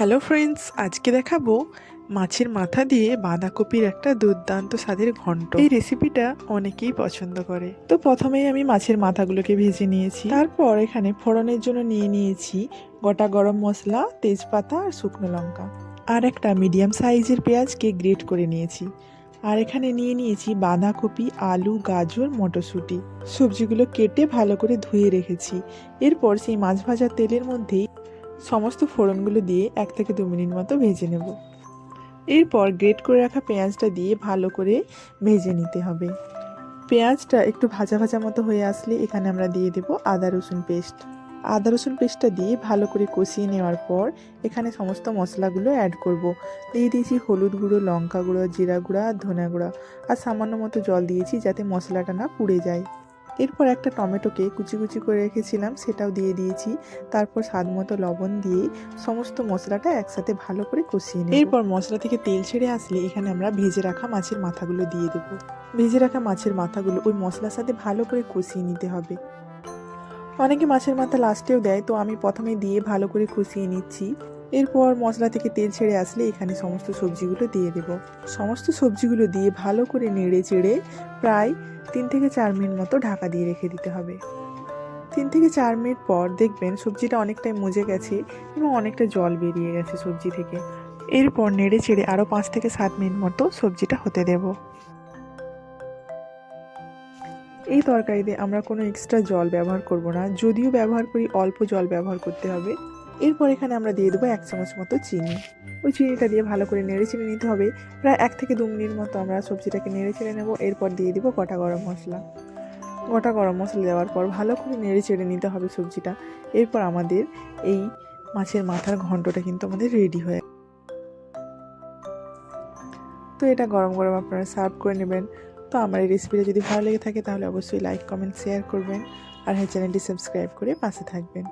Hello friends আজকে দেখাবো মাছের মাথা দিয়ে বাঁধাকপির একটা দুর্দান্ত স্বাদের ঘন্ট। এই রেসিপিটা অনেকেই পছন্দ করে। তো প্রথমেই আমি মাছের মাথাগুলোকে ভেজে নিয়েছি। তারপর এখানে ফোড়নের জন্য নিয়ে নিয়েছি গোটা গরম মশলা, তেজপাতা আর শুকনো লঙ্কা। আর একটা মিডিয়াম সাইজের পেঁয়াজকে গ্রেট করে নিয়েছি। আর এখানে নিয়ে নিয়েছি বাঁধাকপি, আলু, গাজর, মটরশুঁটি। সবজিগুলো কেটে ভালো করে ধুয়ে রেখেছি। এরপর সেই মাছ ভাজার তেলের মধ্যেই সমস্ত ফোড়নগুলো দিয়ে এক থেকে দু মিনিট মতো ভেজে নেব। এরপর গ্রেট করে রাখা পেঁয়াজটা দিয়ে ভালো করে ভেজে নিতে হবে। পেঁয়াজটা একটু ভাজা ভাজা মতো হয়ে আসলে এখানে আমরা দিয়ে দেব আদা রসুন পেস্ট। আদা রসুন পেস্টটা দিয়ে ভালো করে কষিয়ে নেওয়ার পর এখানে সমস্ত মশলাগুলো অ্যাড করব। দিয়ে দিয়েছি হলুদ গুঁড়ো, লঙ্কা গুঁড়ো, জিরা গুঁড়া আর ধনে গুঁড়া আর সামান্য মতো জল দিয়েছি যাতে মশলাটা না পুড়ে যায়। এরপর একটা টমেটোকে কুচি কুচি করে রেখেছিলাম, সেটাও দিয়ে দিয়েছি। তারপর স্বাদ মতো লবণ দিয়ে সমস্ত মশলাটা একসাথে ভালো করে কষিয়ে নিই এরপর মশলা থেকে তেল ছেড়ে আসলে এখানে আমরা ভেজে রাখা মাছের মাথাগুলো দিয়ে দেব। ভেজে রাখা মাছের মাথাগুলো ওই মশলার সাথে ভালো করে কষিয়ে নিতে হবে। অনেকে মাছের মাথা লাস্টেও দেয়, তো আমি প্রথমে দিয়ে ভালো করে কষিয়ে নিচ্ছি। এরপর মশলা থেকে তেল ছেড়ে আসলে এখানে সমস্ত সবজিগুলো দিয়ে দেব। সমস্ত সবজিগুলো দিয়ে ভালো করে নেড়ে চেড়ে প্রায় তিন থেকে চার মিনিট মতো ঢাকা দিয়ে রেখে দিতে হবে। তিন থেকে চার মিনিট পর দেখবেন সবজিটা অনেকটাই মজে গেছে এবং অনেকটা জল বেরিয়ে গেছে সবজি থেকে। এরপর নেড়ে চেড়ে আরও পাঁচ থেকে সাত মিনিট মতো সবজিটা হতে দেব। এই তরকারিতে আমরা কোনো এক্সট্রা জল ব্যবহার করব না, যদিও ব্যবহার করি, অল্প জল ব্যবহার করতে হবে। এরপর এখানে আমরা দিয়ে দেবো এক চামচ মতো চিনি। ওই চিনিটা দিয়ে ভালো করে নেড়ে চেড়ে নিতে হবে। প্রায় এক থেকে দু মিনিট মতো আমরা সবজিটাকে নেড়ে চেড়ে নেব। এরপর দিয়ে দিব গোটা গরম মশলা। গোটা গরম মশলা দেওয়ার পর ভালো করে নেড়ে চেড়ে নিতে হবে সবজিটা। এরপর আমাদের এই মাছের মাথার ঘন্টটা কিন্তু আমাদের রেডি হয়ে তো এটা গরম গরম আপনারা সার্ভ করে নেবেন। তো আমার এই রেসিপিটা যদি ভালো লেগে থাকে তাহলে অবশ্যই লাইক কমেন্ট শেয়ার করবেন। আর হ্যাঁ চ্যানেলটি সাবস্ক্রাইব করে পাশে থাকবেন।